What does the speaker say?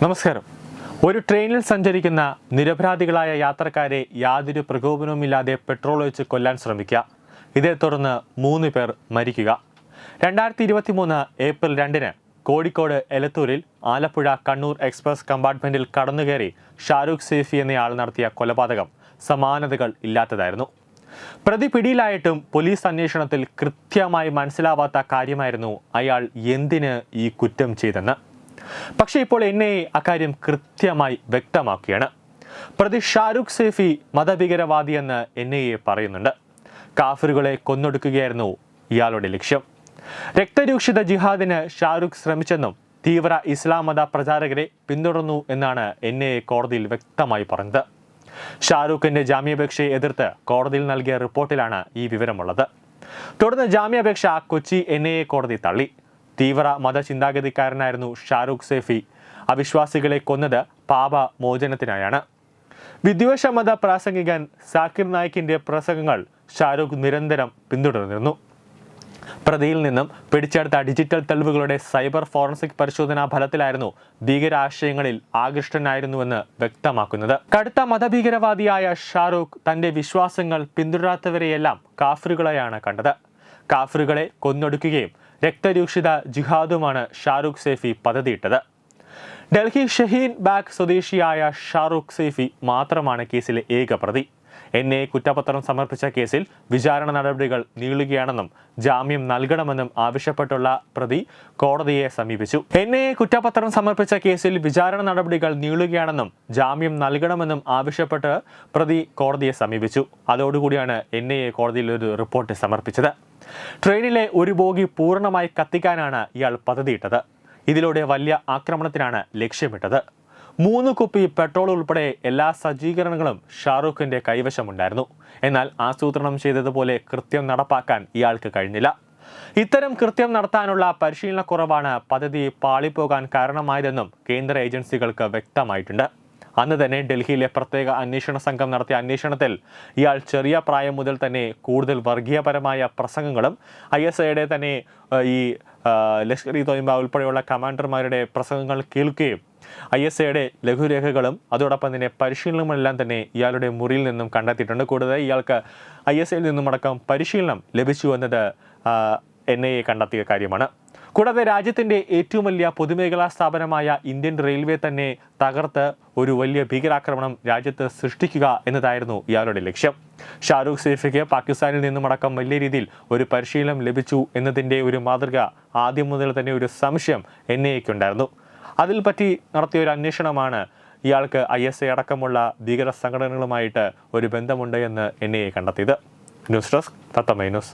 നമസ്കാരം. ഒരു ട്രെയിനിൽ സഞ്ചരിക്കുന്ന നിരപരാധികളായ യാത്രക്കാരെ യാതൊരു പ്രകോപനവുമില്ലാതെ പെട്രോൾ ഒഴിച്ച് കൊല്ലാൻ ശ്രമിക്കുക. ഇതേ തുടർന്ന് മൂന്ന് പേർ മരിക്കുക. രണ്ടായിരത്തി ഇരുപത്തി മൂന്ന് ഏപ്രിൽ രണ്ടിന് കോഴിക്കോട് എലത്തൂരിൽ ആലപ്പുഴ കണ്ണൂർ എക്സ്പ്രസ് കമ്പാർട്ട്മെന്റിൽ കടന്നുകയറി ഷാരൂഖ് സേഫി എന്നയാൾ നടത്തിയ കൊലപാതകം സമാനതകൾ ഇല്ലാത്തതായിരുന്നു. പ്രതി പിടിയിലായിട്ടും പോലീസ് അന്വേഷണത്തിൽ കൃത്യമായി മനസ്സിലാവാത്ത കാര്യമായിരുന്നു അയാൾ എന്തിന് ഈ കുറ്റം ചെയ്തെന്ന് പക്ഷേ ഇപ്പോൾ എൻ ഐ അക്കാര്യം കൃത്യമായി വ്യക്തമാക്കുകയാണ്. പ്രതി ഷാരൂഖ് സേഫി മതഭീകരവാദിയെന്ന് എൻ ഐ എ പറയുന്നുണ്ട്. കാഫിറുകളെ കൊന്നൊടുക്കുകയായിരുന്നു ഇയാളുടെ ലക്ഷ്യം. രക്തരൂക്ഷിത ജിഹാദിന് ഷാരൂഖ് ശ്രമിച്ചെന്നും തീവ്ര ഇസ്ലാം മത പ്രചാരകരെ പിന്തുടർന്നു എന്നാണ് എൻ ഐ എ കോടതിയിൽ വ്യക്തമായി പറഞ്ഞത്. ഷാരൂഖിന്റെ ജാമ്യാപേക്ഷയെ എതിർത്ത് കോടതിയിൽ നൽകിയ റിപ്പോർട്ടിലാണ് ഈ വിവരമുള്ളത്. തുടർന്ന് ജാമ്യാപേക്ഷ കൊച്ചി എൻ ഐ എ കോടതി തള്ളി. തീവ്ര മതചിന്താഗതിക്കാരനായിരുന്നു ഷാരൂഖ് സേഫി. അവിശ്വാസികളെ കൊന്നത് പാപ മോചനത്തിനായാണ്. വിദ്വേഷ മത പ്രാസംഗികൻ സാക്കിർ നായിക്കിന്റെ പ്രസംഗങ്ങൾ ഷാരൂഖ് നിരന്തരം പിന്തുടർന്നിരുന്നു. പ്രതിയിൽ നിന്നും പിടിച്ചെടുത്ത ഡിജിറ്റൽ തെളിവുകളുടെ സൈബർ ഫോറൻസിക് പരിശോധനാ ഫലത്തിലായിരുന്നു ഭീകരാശയങ്ങളിൽ ആകൃഷ്ടനായിരുന്നുവെന്ന് വ്യക്തമാക്കുന്നത്. കടുത്ത മതഭീകരവാദിയായ ഷാറൂഖ് തന്റെ വിശ്വാസങ്ങൾ പിന്തുടരാത്തവരെയെല്ലാം കാഫറുകളെയാണ് കണ്ടത്. കാഫറുകളെ കൊന്നൊടുക്കുകയും രക്തരൂക്ഷിത ജിഹാദുമാണ് ഷാറൂഖ് സേഫി പദ്ധതിയിട്ടത്. ഡൽഹി ഷഹീൻ ബാഗ് സ്വദേശിയായ ഷാറൂഖ് സേഫി മാത്രമാണ് കേസിലെ ഏക പ്രതി. എൻ ഐ കുറ്റപത്രം സമർപ്പിച്ച കേസിൽ വിചാരണ നടപടികൾ നീളുകയാണെന്നും ജാമ്യം നൽകണമെന്നും ആവശ്യപ്പെട്ടുള്ള പ്രതി കോടതിയെ സമീപിച്ചു. എൻ ഐ കുറ്റപത്രം സമർപ്പിച്ച കേസിൽ വിചാരണ നടപടികൾ നീളുകയാണെന്നും ജാമ്യം നൽകണമെന്നും ആവശ്യപ്പെട്ട് പ്രതി കോടതിയെ സമീപിച്ചു. അതോടുകൂടിയാണ് എൻ എ കോടതിയിൽ ഒരു റിപ്പോർട്ട് സമർപ്പിച്ചത്. ട്രെയിനിലെ ഒരു ബോഗി പൂർണമായി കത്തിക്കാനാണ് ഇയാൾ പദ്ധതിയിട്ടത്. ഇതിലൂടെ വലിയ ആക്രമണത്തിനാണ് ലക്ഷ്യമിട്ടത്. മൂന്ന് കുപ്പി പെട്രോൾ ഉൾപ്പെടെ എല്ലാ സജ്ജീകരണങ്ങളും ഷാറൂഖിന്റെ കൈവശമുണ്ടായിരുന്നു. എന്നാൽ ആസൂത്രണം ചെയ്തതുപോലെ കൃത്യം നടപ്പാക്കാൻ ഇയാൾക്ക് കഴിഞ്ഞില്ല. ഇത്തരം കൃത്യം നടത്താനുള്ള പരിശീലനക്കുറവാണ് പദ്ധതി പാളിപ്പോകാൻ കാരണമായതെന്നും കേന്ദ്ര ഏജൻസികൾക്ക് വ്യക്തമായിട്ടുണ്ട്. അന്ന് തന്നെ ഡൽഹിയിലെ പ്രത്യേക അന്വേഷണ സംഘം നടത്തിയ അന്വേഷണത്തിൽ ഇയാൾ ചെറിയ പ്രായം മുതൽ തന്നെ കൂടുതൽ വർഗീയപരമായ പ്രസംഗങ്ങളും ഐ എസ് ഐയുടെ തന്നെ ഈ ലഷ്കർ ഇ തോയിമ്പ ഉൾപ്പെടെയുള്ള കമാൻഡർമാരുടെ പ്രസംഗങ്ങൾ കേൾക്കുകയും ഐ എസ് ഐയുടെ ലഘുരേഖകളും അതോടൊപ്പം തന്നെ പരിശീലനങ്ങളെല്ലാം തന്നെ ഇയാളുടെ മുറിയിൽ നിന്നും കണ്ടെത്തിയിട്ടുണ്ട്. കൂടാതെ ഇയാൾക്ക് ഐ എസ് ഐയിൽ നിന്നുമടക്കം പരിശീലനം ലഭിച്ചു എന്നത് എൻ ഐ എ കണ്ടെത്തിയ കാര്യമാണ്. കൂടാതെ രാജ്യത്തിന്റെ ഏറ്റവും വലിയ പൊതുമേഖലാ സ്ഥാപനമായ ഇന്ത്യൻ റെയിൽവേ തന്നെ തകർത്ത് ഒരു വലിയ ഭീകരാക്രമണം രാജ്യത്ത് സൃഷ്ടിക്കുക എന്നതായിരുന്നു ഇയാളുടെ ലക്ഷ്യം. ഷാരൂഖ് സേഫിക്ക് പാകിസ്ഥാനിൽ നിന്നുമടക്കം വലിയ രീതിയിൽ ഒരു പരിശീലനം ലഭിച്ചു എന്നതിന്റെ ഒരു മാതൃക ആദ്യം മുതൽ തന്നെ ഒരു സംശയം എൻ ഐ ഉണ്ടായിരുന്നു അതിൽ പറ്റി നടത്തിയ ഒരു അന്വേഷണമാണ് ഇയാൾക്ക് ഐ എസ് ഐ അടക്കമുള്ള ഭീകര സംഘടനകളുമായിട്ട് ഒരു ബന്ധമുണ്ട് എന്ന് എൻ ഐ എ കണ്ടെത്തിയത്. News desk Tatwamayi news.